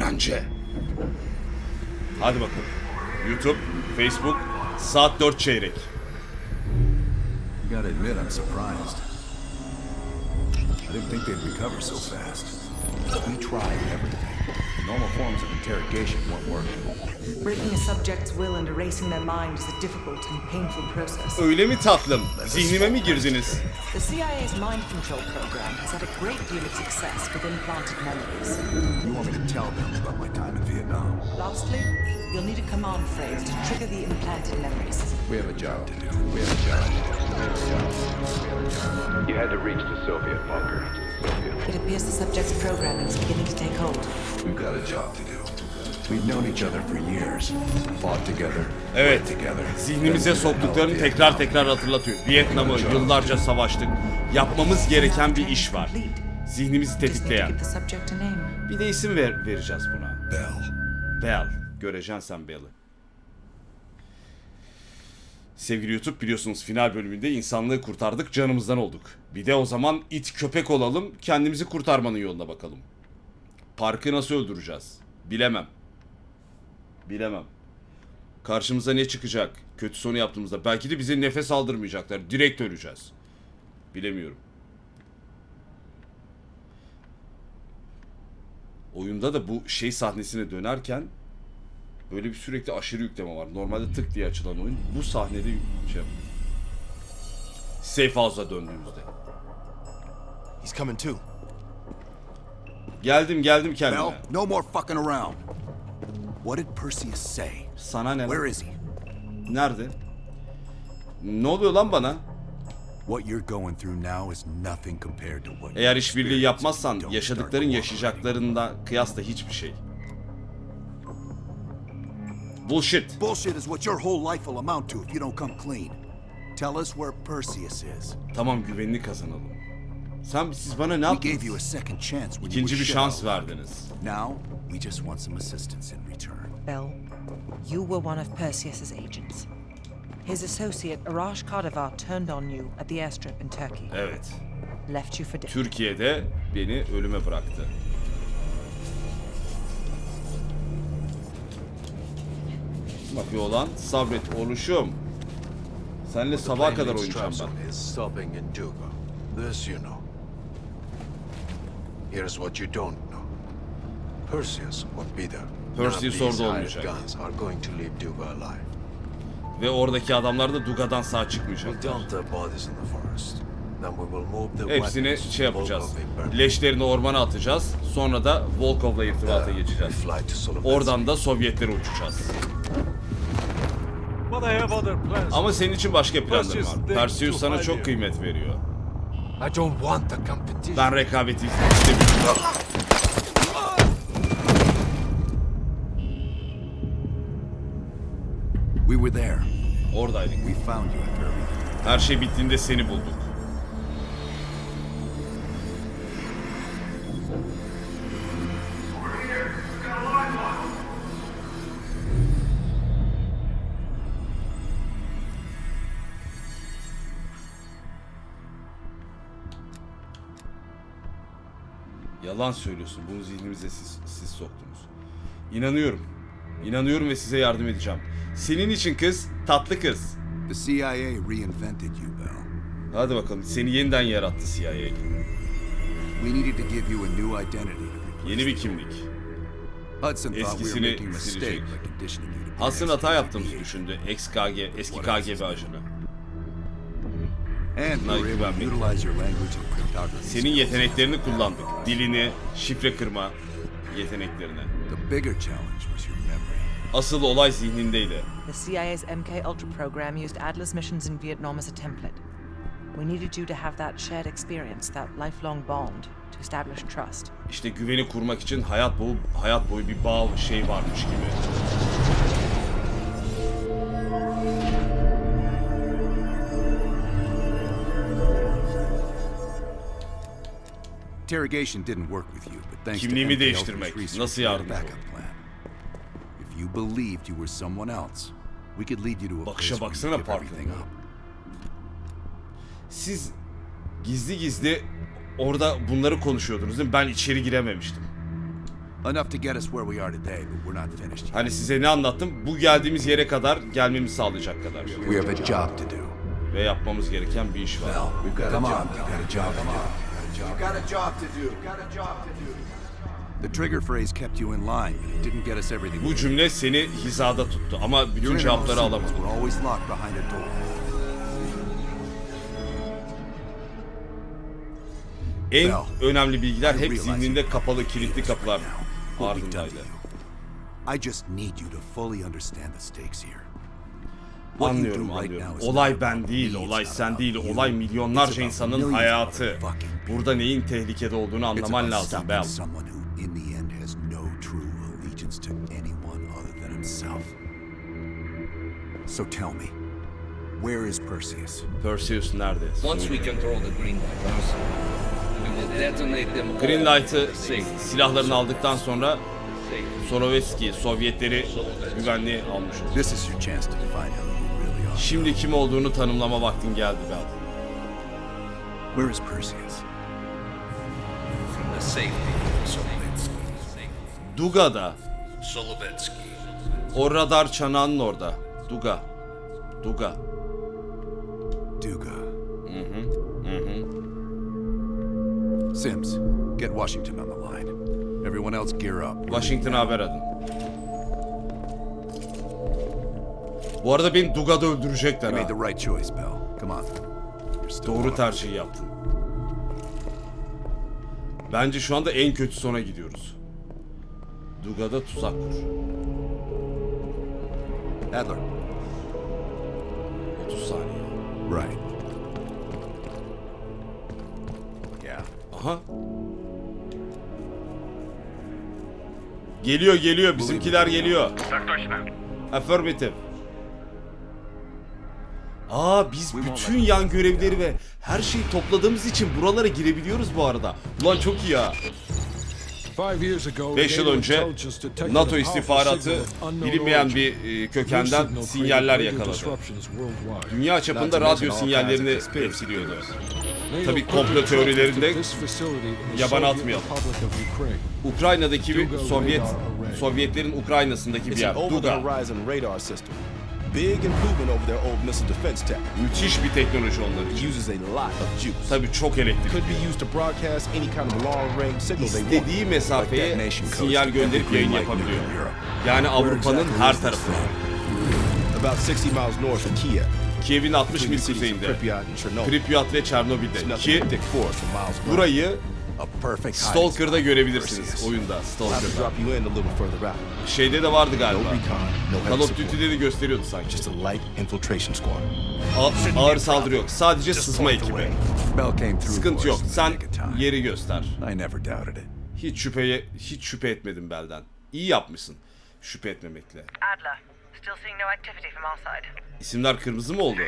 önce. Hadi bakalım. YouTube, Facebook, saat 4 çeyrek. You gotta admit, I'm surprised. I didn't think they'd recover so fast. We tried everything. Normal forms of interrogation won't work. Breaking a subject's will and erasing their mind is a difficult and painful process. Öyle mi tatlım? Zihnime mi girdiniz? The CIA's mind control program has had a great deal of success with implanted memories. You want me to tell them about my time in Vietnam? Lastly, you'll need a command phrase to trigger the implanted memories. We have a job to do. We have a job. You had to reach the Soviet bunker. It appears the subject's programming is beginning to take hold. We've got a job to do. We've known each other for years. Fought together. Evet. together. Zihnimize soktuklarını tekrar tekrar hatırlatıyor. Vietnam'ı yıllarca savaştık. Yapmamız gereken bir iş var. Zihnimizi tetikleyen. Bir de isim ver, vereceğiz buna. Bell. Bell. Göreceksin sen Bell'i. Sevgili YouTube biliyorsunuz final bölümünde insanlığı kurtardık canımızdan olduk. Bir de o zaman it köpek olalım kendimizi kurtarmanın yoluna bakalım. Parkı nasıl öldüreceğiz? Bilemem. Bilemem. Karşımıza ne çıkacak? Kötü sonu yaptığımızda. Belki de bize nefes aldırmayacaklar. Direkt öleceğiz. Bilemiyorum. Oyunda da bu şey sahnesine dönerken böyle bir sürekli aşırı yükleme var. Normalde tık diye açılan oyun. Bu sahnede şey Safe House'a döndüğümüzde. He's coming too. Geldim geldim kendime. Bell, no more fucking around. What did Perseus say? Sana ne? Where is he? Nerede? Ne oluyor lan bana? What you're going through now is nothing compared to what Eğer işbirliği yapmazsan yaşadıkların yaşayacaklarında kıyasla hiçbir şey. Bullshit. Bullshit is what your whole life will amount to if you don't come clean. Tell us where Perseus is. Tamam güvenini kazanalım. Sen siz bana ne We gave you a yaptınız? second chance when you İkinci were bir shit şans out. verdiniz. Now, we just want some assistance in return. Bell, you were one of Perseus's agents. His associate Arash Kardavar turned on you at the airstrip in Turkey, Evet. left you for dead. Türkiye'de beni ölüme bıraktı. Bakıyor olan sabret oluşum. Senle sabaha kadar oynayacağım ben. This you know. Here's what you don't know. Perseus be there. Orada olmayacak. guns are going to leave Duga alive. Ve oradaki adamlar da Duga'dan sağ We'll Hepsini şey to yapacağız. Leşlerini ormana atacağız. Sonra da Volkov'la irtibata geçeceğiz. fly to Solovetsky. Oradan da Sovyetlere uçacağız. Ama senin için başka planlarım var. Perseus sana çok kıymet veriyor. Ben rekabeti istemiyorum. We were there. Oradaydık. We found you after everything. Her şey bittiğinde seni bulduk. Yalan söylüyorsun. Bunu zihnimize siz, siz soktunuz. İnanıyorum. İnanıyorum ve size yardım edeceğim. Senin için kız, tatlı kız. The CIA reinvented you, Bell. Hadi bakalım. Seni yeniden yarattı CIA. We needed to give you a new identity Yeni bir kimlik. Hudson Eskisini silecek. Aslında hata yaptığımızı düşündü. Ex-KG, eski KGB ajanı. And we Bunlar were able to güvenmek. utilize your language and cryptography Senin yeteneklerini kullandık. Dilini, şifre kırma yeteneklerini. The bigger challenge was your memory. Asıl olay zihnindeydi. The CIA's MK Ultra program used Atlas missions in Vietnam as a template. We needed you to have that shared experience, that lifelong bond, to establish trust. İşte güveni kurmak için hayat boyu hayat boyu bir bağ şey varmış gibi. Interrogation didn't work with you, but thanks Kimliğimi to MK değiştirmek. Nasıl a yardımcı backup plan. If you believed you were someone else, we could lead you to a Bakışa place where baksana you give everything up. Siz gizli gizli orada bunları konuşuyordunuz değil mi? Ben içeri girememiştim. Enough to get us where we are today, but we're not finished yet. Hani size ne anlattım? Bu geldiğimiz yere kadar gelmemizi sağlayacak kadar. We have a job to do. Ve yapmamız gereken bir iş var. We've got Come on, we've got a job to do. Got a job to do. Got a job to do. The trigger phrase kept you in line, but it didn't get us everything. Bu cümle seni hizada tuttu ama bütün cevapları alamadın. We're always locked behind a door. En önemli bilgiler hep zihninde you kapalı kilitli kapılar right now. What we've done ardındaydı. you. I just need you to fully understand the stakes here. Anlıyorum anlıyorum. Olay ben değil, olay sen değil, olay milyonlarca insanın hayatı. Burada neyin tehlikede olduğunu anlaman lazım Bell. So tell me, where is Perseus? Perseus nerede? Once we control the green lights, we will detonate them Green Light'ı safe. silahlarını aldıktan sonra Sorovetski, Sovyetleri güvenliğe almış oldu. This is your chance to define who you really are. Şimdi kim olduğunu tanımlama vaktin geldi Bell. Where is Perseus? From the safety of Solovetsky. Duga'da, Solovetsky. o radar çanağının orada. Duga. Duga. Duga. Sims, get Washington on the line. Everyone else gear up. Washington'a haber adın. Bu arada beni Duga'da öldürecekler You ha. made the right choice, Bell. Come on. You're still Doğru tercihi yaptın. Bence şu anda en kötü sona gidiyoruz. Duga'da tuzak kur. Adler. 30 saniye. Right. Yeah. Aha. Geliyor geliyor bizimkiler geliyor. Affirmative. Aa biz bütün yan görevleri ve her şeyi topladığımız için buralara girebiliyoruz bu arada. Ulan çok iyi ya. 5 yıl önce NATO istihbaratı bilinmeyen bir e, kökenden sinyaller yakaladı. Dünya çapında radyo sinyallerini etkiliyordu. Tabii komplo teorilerinde yaban atmayalım. Ukrayna'daki bir Sovyet Sovyetlerin Ukrayna'sındaki bir yer. Duga. Big improvement over their old missile defense tech. Müthiş bir teknoloji onlar It için. uses a lot of juice. Tabii çok elektrik. Could be used to broadcast any kind of long range signal they want. İstediği mesafeye sinyal gönderip yayın yapabiliyor. Yani Avrupa'nın her tarafına. About 60 miles north of Kiev. Kiev'in 60 Between mil kuzeyinde. Pripyat ve Çernobil'de. Ki burayı Stalker'da görebilirsiniz oyunda. Stalker'da. Şeyde de vardı galiba. Call of. Duty'de de gösteriyordu sanki. Just a light infiltration squad. A- ağır saldırı yok. Sadece sızma ekibi. Sıkıntı yok. us in the Sen yeri göster. I never doubted it. Hiç şüpheye hiç şüphe etmedim belden. İyi yapmışsın şüphe etmemekle. Adler, still seeing no activity from our side. İsimler kırmızı mı oldu?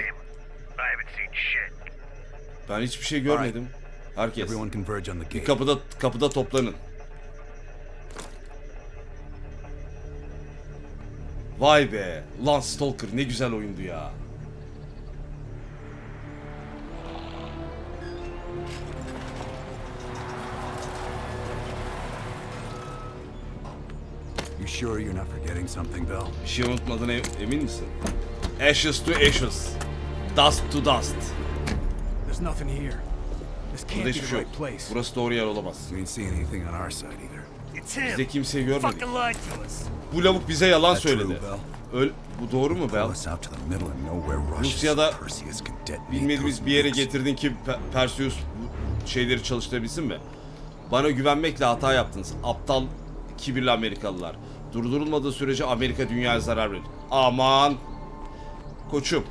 Ben hiçbir şey görmedim. Herkes Everyone converge on the gate. kapıda kapıda toplanın. Vay be. Lan Stalker ne güzel oyundu ya. You sure you're not forgetting something, Bell? Bir şey unutmadığına emin misin? Ashes to ashes. Dust to dust. There's nothing here. This Burada can't be hiçbir the şey yok. right place. Burası doğru yer olamaz. We ain't seeing anything on our side either. It's Biz him. de kimseyi görmedik. Fucking lied to us. Bu lavuk bize yalan söyledi. Öl bu doğru mu Bell? us out to the middle of nowhere Russia. Rusya'da Bilmediğimiz bir yere getirdin ki Pe- Perseus bu şeyleri çalıştırabilsin mi? Bana güvenmekle hata yaptınız. Aptal, kibirli Amerikalılar. Durdurulmadığı sürece Amerika dünyaya zarar verir. Aman! Koçum.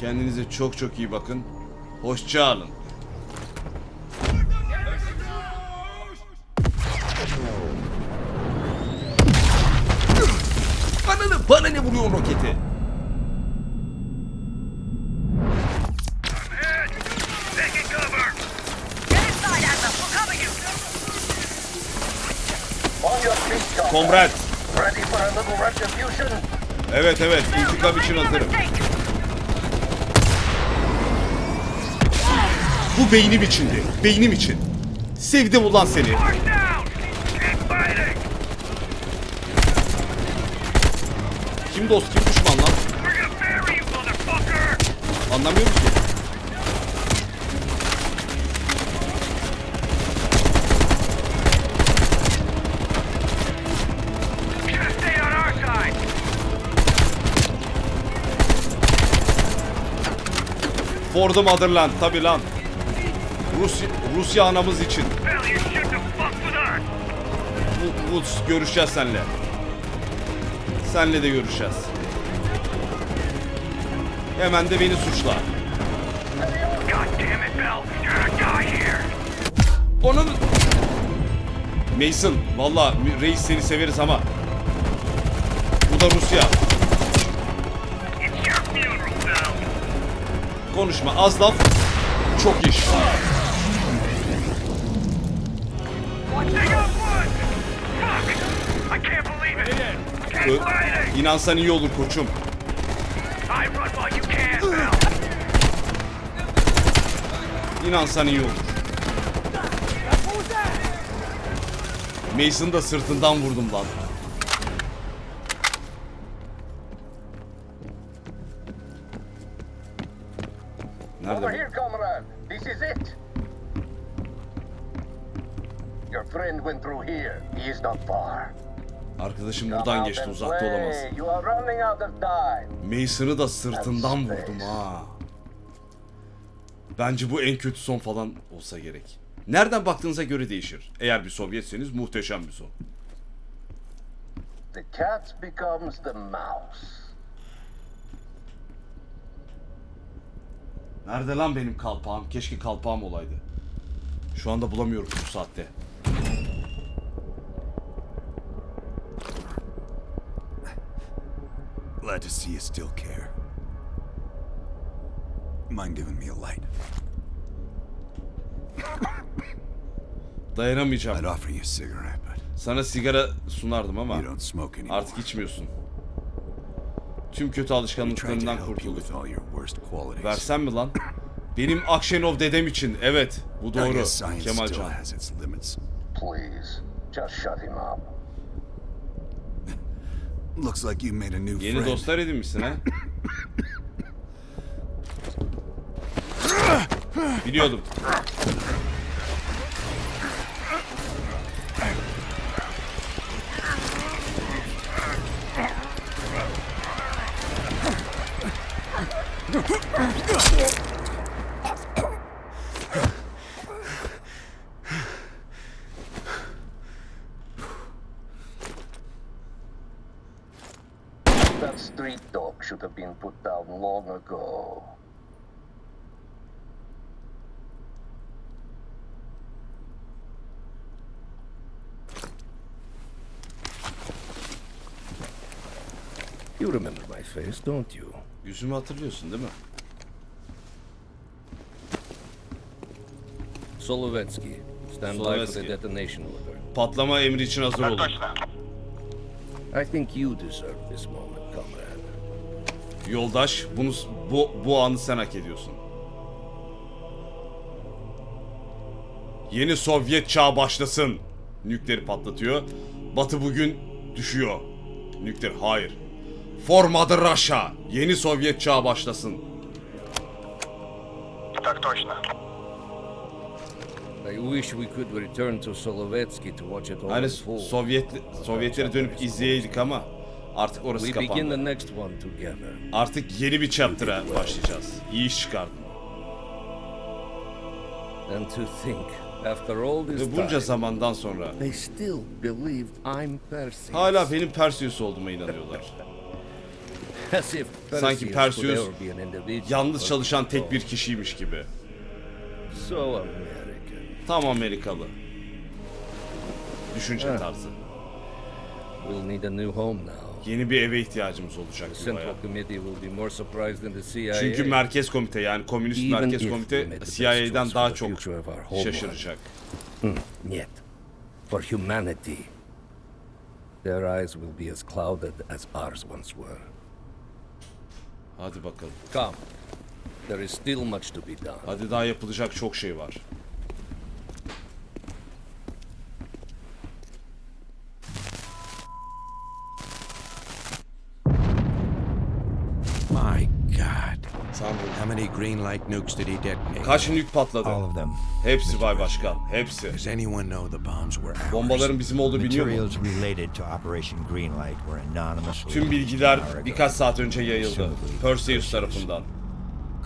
Kendinize çok çok iyi bakın. Hoşça kalın. Komrat. Evet evet intikam için hazırım. Bu beynim içindi. Beynim için. Sevdim ulan seni. Kim dost kim düşman lan? Anlamıyorum ki. For the motherland tabi lan. Rusya, Rusya anamız için. Woods görüşeceğiz senle. Senle de görüşeceğiz. Hemen de beni suçla. Onun... Mason, valla reis seni severiz ama... Bu da Rusya. Konuşma, az laf, çok iş. Ö- İnansan iyi olur koçum. İnansan iyi olur. Mason da sırtından vurdum lan. Over Nerede here, comrade. This is it. Your friend went through here. He is not far. Arkadaşım buradan geçti uzakta olamaz. You are running out of time. Mason'ı da sırtından vurdum ha. Bence bu en kötü son falan olsa gerek. Nereden baktığınıza göre değişir. Eğer bir Sovyetseniz muhteşem bir son. The cat becomes the mouse. Nerede lan benim kalpağım? Keşke kalpağım olaydı. Şu anda bulamıyorum bu saatte. Glad to see you still care. Mind giving me a light? Dayanamayacağım. I'd offer you a cigarette, but Sana sigara sunardım ama you don't smoke anymore. artık içmiyorsun. Tüm kötü We tried to alışkanlıklarından help you kurtulduk. with all your worst qualities. Versem mi lan? Benim Akşenov dedem için. Evet, bu doğru. Kemalcan. has its limits. Please, just shut him up. Looks like you made a new Yeni dostlar edinmişsin ha? Biliyordum. That street dog should have been put down long ago. You remember my face, don't you? Yüzümü hatırlıyorsun değil mi? Solovetsky. Stand by for Solovetsky. the detonation order. Patlama emri için hazır olun. I think you deserve this moment, comrade. Yoldaş, bunu bu bu anı sen hak ediyorsun. Yeni Sovyet çağı başlasın. Nükleri patlatıyor. Batı bugün düşüyor. Nükleer hayır. For Mother Russia. Yeni Sovyet çağı başlasın. I wish we could return to Solovetsky to watch it all Hani unfold. Sovyet Sovyetleri dönüp izleyeydik ama artık orası we begin kapandı. the next one together. Artık yeni bir chapter'a başlayacağız. İyi iş çıkardın. And to think, after all this Ve bunca time, zamandan sonra they still believe I'm Perseus. hala benim Perseus olduğuma inanıyorlar. Sanki Perseus Yalnız çalışan tek bir kişiymiş gibi. Tam Amerikalı. Düşünce tarzı. Yeni bir eve ihtiyacımız olacak. Çünkü Merkez Komite yani Komünist Merkez Komite CIA'den daha çok şaşıracak. Yet, for humanity, their eyes will be as clouded as ours once were. Hadi bakalım. Come. There is still much to be done. Hadi daha yapılacak çok şey var. My God. Tanrım. How many green light nukes did he detonate? Kaç nük patladı? All of them. Hepsi Bay Başkan. Hepsi. Does anyone know the bombs were ours? Bombaların bizim olduğu biliyor mu? Materials related to Operation Greenlight were anonymously Tüm bilgiler birkaç saat önce yayıldı. Perseus tarafından.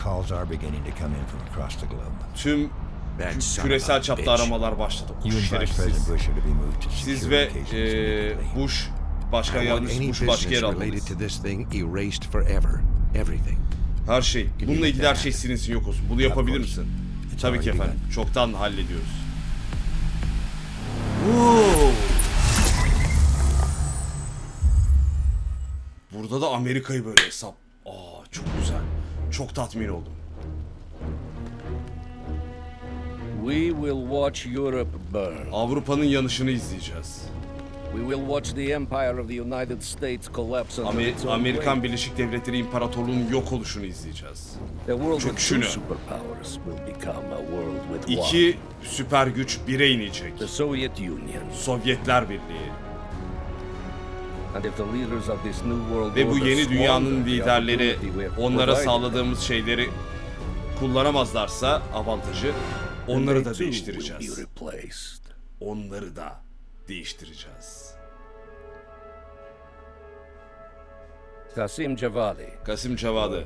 Calls are beginning to come in from across the globe. Tüm küresel çapta aramalar başladı. Şerefsiz. Siz ve immediately. Bush, Başkan Yardımcısı Bush başka yer business Her şey. Bununla ilgili her şey silinsin yok olsun. Bunu yapabilir misin? Tabii ki efendim. Çoktan hallediyoruz. Oo. Burada da Amerika'yı böyle hesap. Aa çok güzel. Çok tatmin oldum. We will watch Europe burn. Avrupa'nın yanışını izleyeceğiz. We will watch the empire of the United States collapse under Amer- its own Amerikan weight. Birleşik Devletleri İmparatorluğu'nun yok oluşunu izleyeceğiz. The world with two superpowers will become a world with one. İki süper güç bire inecek. The Soviet Union. Sovyetler Birliği. And if the leaders of this new world Ve bu order yeni dünyanın squander the liderleri opportunity we have onlara provided sağladığımız şeyleri kullanamazlarsa avantajı onları they da too will değiştireceğiz. be replaced. Onları da değiştireceğiz. Kasim Cavadı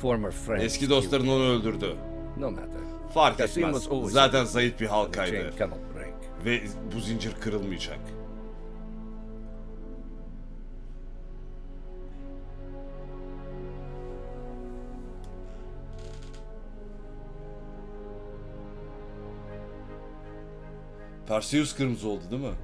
former friend. eski dostların onu öldürdü. No matter. Fark Kasim etmez. was always Zaten zayıf bir The chain halkaydı cannot break. ve bu zincir kırılmayacak. Perseus kırmızı oldu değil mi?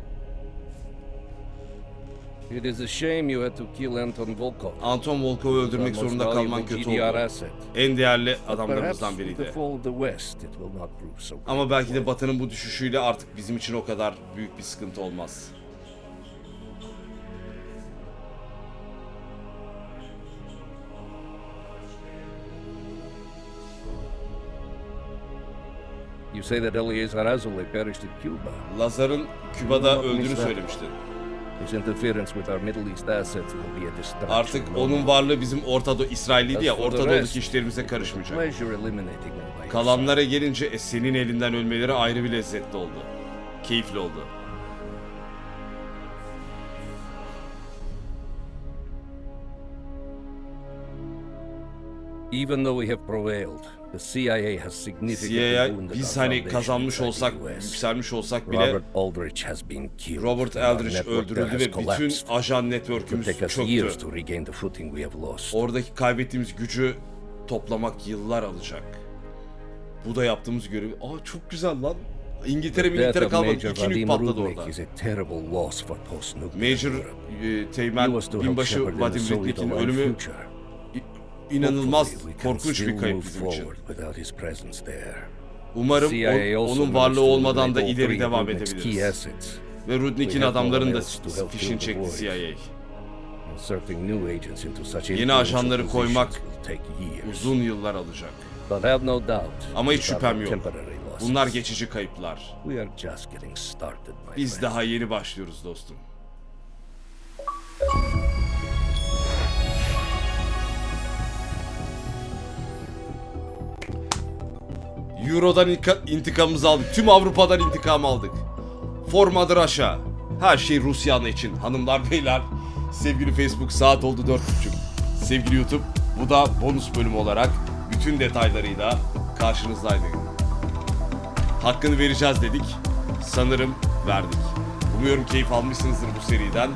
It is a shame you had to kill Anton Volkov. Anton Volkov'u öldürmek zorunda kalman kötü oldu. En değerli adamlarımızdan biriydi. Ama belki de Batı'nın bu düşüşüyle artık bizim için o kadar büyük bir sıkıntı olmaz. Say that Eleazar Azule perished in Cuba. Lazar'ın Küba'da öldüğünü söylemişti. His interference with our Middle East assets will be a distraction. Artık onun varlığı bizim Orta Doğu İsrail'iydi ya Orta Doğu'daki işlerimize karışmayacak. Kalanlara gelince e, senin elinden ölmeleri ayrı bir lezzetli oldu. Keyifli oldu. Even though we have prevailed, the CIA has significantly CIA biz hani kazanmış olsak, yükselmiş olsak bile Robert Aldrich has been killed. Robert there öldürüldü ve bütün ajan network'ümüz çöktü. to regain the footing we have lost. Oradaki kaybettiğimiz gücü toplamak yıllar alacak. Bu da yaptığımız görev. Aa çok güzel lan. İngiltere İngiltere kalmadı. İki nük patladı orada. Major e, Teğmen binbaşı Vadim Rudnik'in ölümü. İnanılmaz korkunç bir kayıp bizim için. Umarım on- onun varlığı olmadan da ileri devam edebiliriz. Ve Rudnik'in one da fişini çekti. CIA. Yeni ajanları koymak. Uzun yıllar alacak. Ama hiç şüphem yok. Bunlar geçici kayıplar. Biz daha yeni başlıyoruz dostum. Euro'dan intikamımızı aldık. Tüm Avrupa'dan intikam aldık. Formadır aşağı. Her şey Rusya'nın için. Hanımlar beyler. Sevgili Facebook saat oldu 4.30. Sevgili YouTube bu da bonus bölüm olarak bütün detaylarıyla karşınızdaydı. Hakkını vereceğiz dedik. Sanırım verdik. Umuyorum keyif almışsınızdır bu seriden.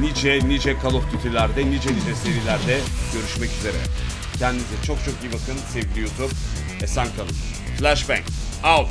Nice nice Call of Duty'lerde, nice nice serilerde görüşmek üzere. Kendinize çok çok iyi bakın sevgili YouTube. Esen kalın. Flashbang out.